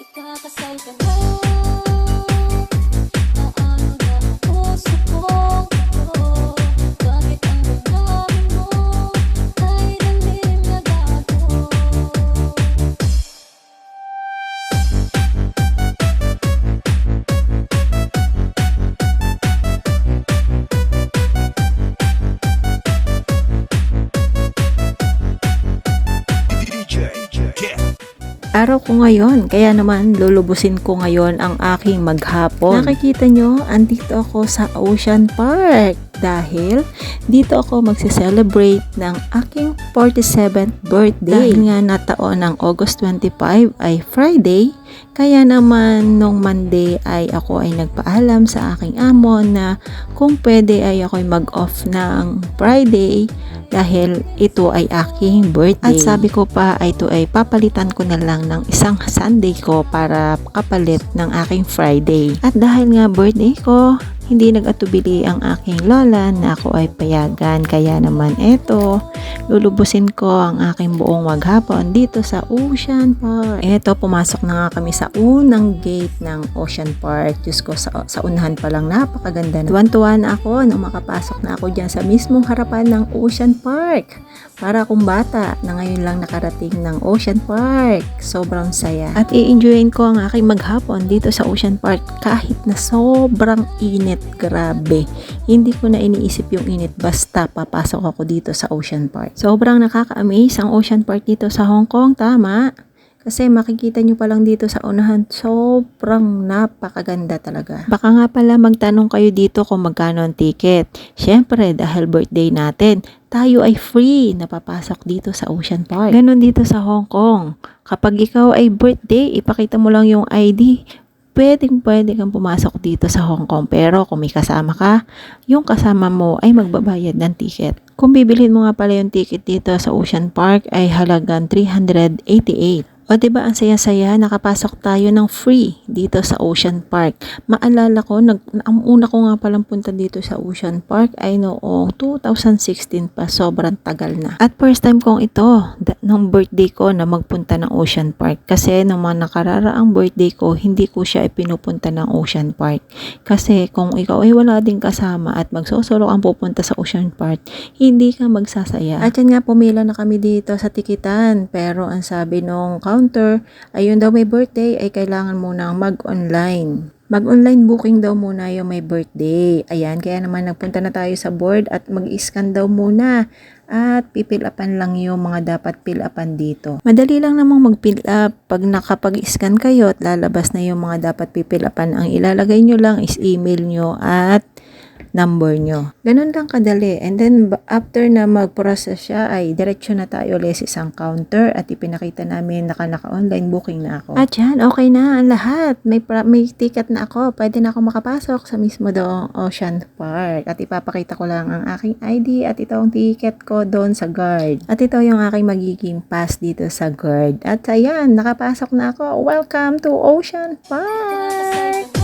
Ikakasal ka na Araw ko ngayon, kaya naman lulubusin ko ngayon ang aking maghapon. Nakikita nyo, andito ako sa Ocean Park dahil dito ako magse-celebrate ng aking 47th birthday. Dahil nga nataon ng August 25 ay Friday, kaya naman nung Monday ay ako ay nagpaalam sa aking amo na kung pwede ay ako ay mag-off ng Friday dahil ito ay aking birthday. At sabi ko pa ay ito ay papalitan ko na lang ng isang Sunday ko para kapalit ng aking Friday. At dahil nga birthday ko, hindi nag-atubili ang aking lola na ako ay payagan. Kaya naman eto, lulubusin ko ang aking buong maghapon dito sa Ocean Park. Eto, pumasok na nga kami sa unang gate ng Ocean Park. Diyos ko, sa, sa unahan pa lang napakaganda na. Tuwan-tuwa na ako nung makapasok na ako dyan sa mismong harapan ng Ocean Park. Para akong bata na ngayon lang nakarating ng Ocean Park. Sobrang saya. At i-enjoyin ko ang aking maghapon dito sa Ocean Park kahit na sobrang init. Grabe. Hindi ko na iniisip yung init basta papasok ako dito sa Ocean Park. Sobrang nakaka-amaze ang Ocean Park dito sa Hong Kong. Tama. Kasi makikita nyo pa lang dito sa unahan, sobrang napakaganda talaga. Baka nga pala magtanong kayo dito kung magkano ang ticket. Siyempre, dahil birthday natin, tayo ay free na papasok dito sa Ocean Park. Ganon dito sa Hong Kong. Kapag ikaw ay birthday, ipakita mo lang yung ID, pwedeng pwede kang pumasok dito sa Hong Kong. Pero kung may kasama ka, yung kasama mo ay magbabayad ng ticket. Kung bibilhin mo nga pala yung ticket dito sa Ocean Park ay halagang 388. O diba ang saya-saya, nakapasok tayo ng free dito sa Ocean Park. Maalala ko, nag, ang una ko nga palang punta dito sa Ocean Park ay noong 2016 pa, sobrang tagal na. At first time kong ito, nung birthday ko na magpunta ng Ocean Park. Kasi nung mga nakararaang birthday ko, hindi ko siya ipinupunta ng Ocean Park. Kasi kung ikaw ay wala din kasama at magsosolo ang pupunta sa Ocean Park, hindi ka magsasaya. At yan nga, pumila na kami dito sa tikitan. Pero ang sabi nung counter, ayun daw may birthday, ay kailangan munang mag-online. Mag-online booking daw muna yung may birthday. Ayan, kaya naman nagpunta na tayo sa board at mag-scan daw muna. At pipil upan lang yung mga dapat fill upan dito. Madali lang namang mag-fill up. Pag nakapag-scan kayo at lalabas na yung mga dapat pipil upan, ang ilalagay nyo lang is email nyo at number nyo. Ganun lang kadali. And then, after na mag-process siya, ay diretsyo na tayo sa isang counter at ipinakita namin naka, naka-online booking na ako. At yan, okay na ang lahat. May, may ticket na ako. Pwede na ako makapasok sa mismo doong Ocean Park. At ipapakita ko lang ang aking ID at ito ang ticket ko doon sa guard. At ito yung aking magiging pass dito sa guard. At ayan, nakapasok na ako. Welcome to Ocean Park!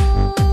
Oh.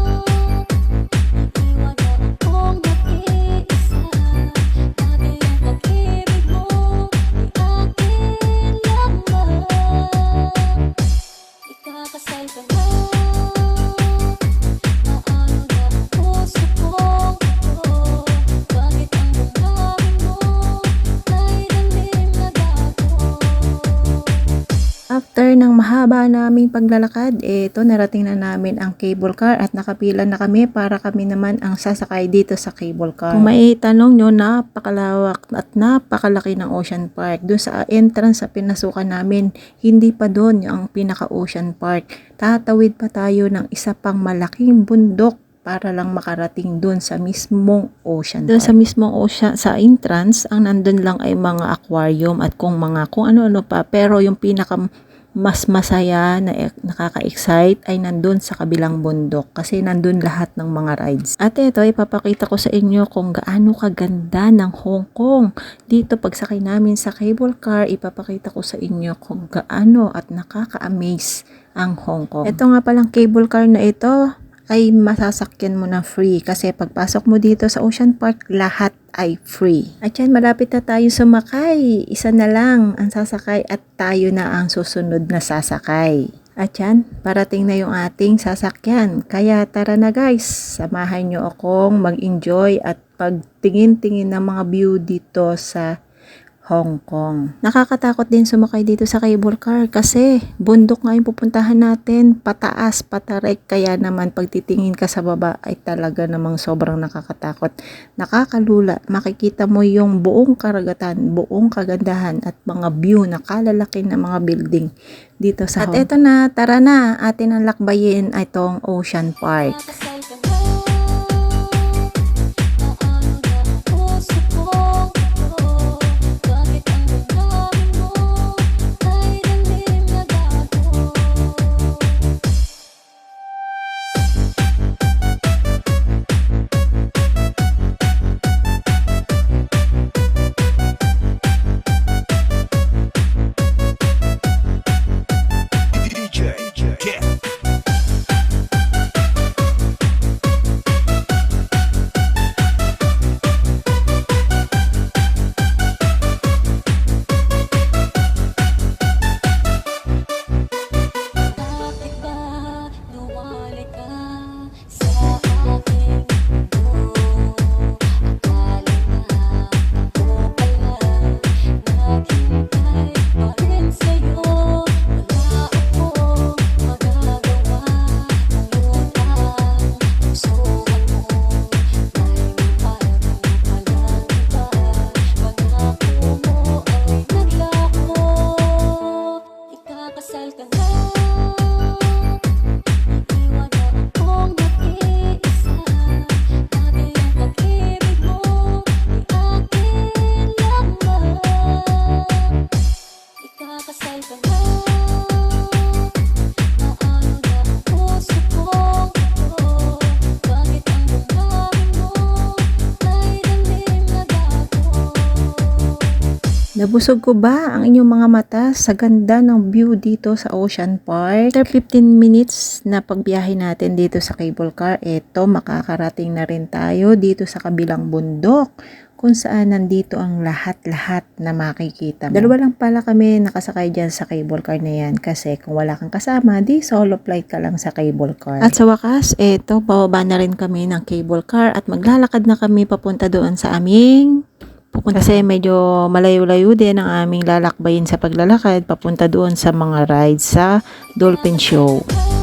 Ng mahaba naming paglalakad, eto narating na namin ang cable car at nakapila na kami para kami naman ang sasakay dito sa cable car. Kung may tanong nyo, napakalawak at napakalaki ng Ocean Park. Doon sa entrance sa pinasukan namin, hindi pa doon ang pinaka Ocean Park. Tatawid pa tayo ng isa pang malaking bundok para lang makarating doon sa mismong ocean Doon sa mismong ocean, sa entrance, ang nandun lang ay mga aquarium at kung mga kung ano-ano pa. Pero yung pinaka mas masaya na e- nakaka-excite ay nandun sa kabilang bundok kasi nandun lahat ng mga rides. At ito, ipapakita ko sa inyo kung gaano kaganda ng Hong Kong. Dito, pagsakay namin sa cable car, ipapakita ko sa inyo kung gaano at nakaka-amaze ang Hong Kong. Ito nga palang cable car na ito, ay masasakyan mo na free kasi pagpasok mo dito sa Ocean Park, lahat ay free. At yan, malapit na tayo sumakay. Isa na lang ang sasakay at tayo na ang susunod na sasakay. At yan, parating na yung ating sasakyan. Kaya tara na guys, samahan nyo akong mag-enjoy at pagtingin-tingin ng mga view dito sa Hong Kong. Nakakatakot din sumakay dito sa cable car kasi bundok nga yung pupuntahan natin, pataas, patarek, kaya naman pagtitingin ka sa baba ay talaga namang sobrang nakakatakot. Nakakalula, makikita mo yung buong karagatan, buong kagandahan at mga view na kalalaki ng mga building dito sa At Hong eto na, tara na, atin ang lakbayin itong Ocean Park. Nabusog ko ba ang inyong mga mata sa ganda ng view dito sa Ocean Park? After 15 minutes na pagbiyahe natin dito sa cable car, eto makakarating na rin tayo dito sa kabilang bundok kung saan nandito ang lahat-lahat na makikita mo. Dalawa lang pala kami nakasakay dyan sa cable car na yan kasi kung wala kang kasama, di solo flight ka lang sa cable car. At sa wakas, eto, bababa na rin kami ng cable car at maglalakad na kami papunta doon sa aming pupunta kasi medyo malayo-layo din ang aming lalakbayin sa paglalakad papunta doon sa mga rides sa Dolphin Show.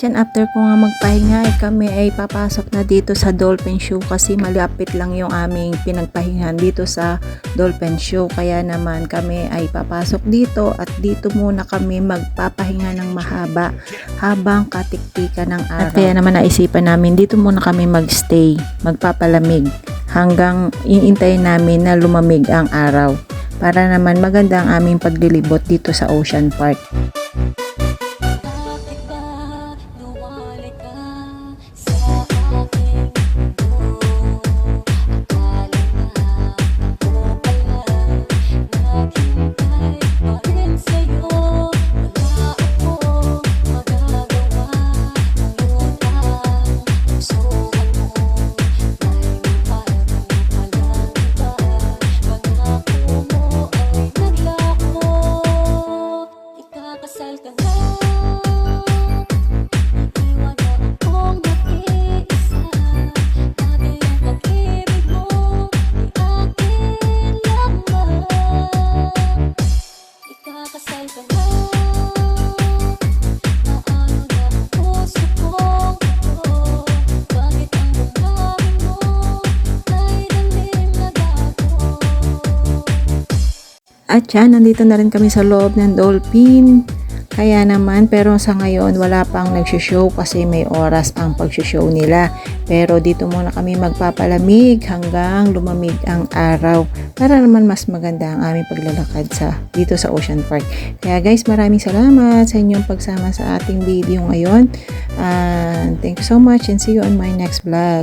At yan, after ko nga magpahinga, ay kami ay papasok na dito sa Dolphin Show kasi malapit lang yung aming pinagpahingan dito sa Dolphin Show. Kaya naman kami ay papasok dito at dito muna kami magpapahinga ng mahaba habang katiktika ng araw. At kaya naman naisipan namin dito muna kami magstay, magpapalamig hanggang iintayin namin na lumamig ang araw para naman maganda ang aming paglilibot dito sa Ocean Park. At yan, nandito na rin kami sa loob ng Dolphin. Kaya naman, pero sa ngayon wala pang nagsishow kasi may oras ang pagsishow nila. Pero dito muna kami magpapalamig hanggang lumamig ang araw para naman mas maganda ang aming paglalakad sa dito sa Ocean Park. Kaya guys, maraming salamat sa inyong pagsama sa ating video ngayon. And thank you so much and see you on my next vlog.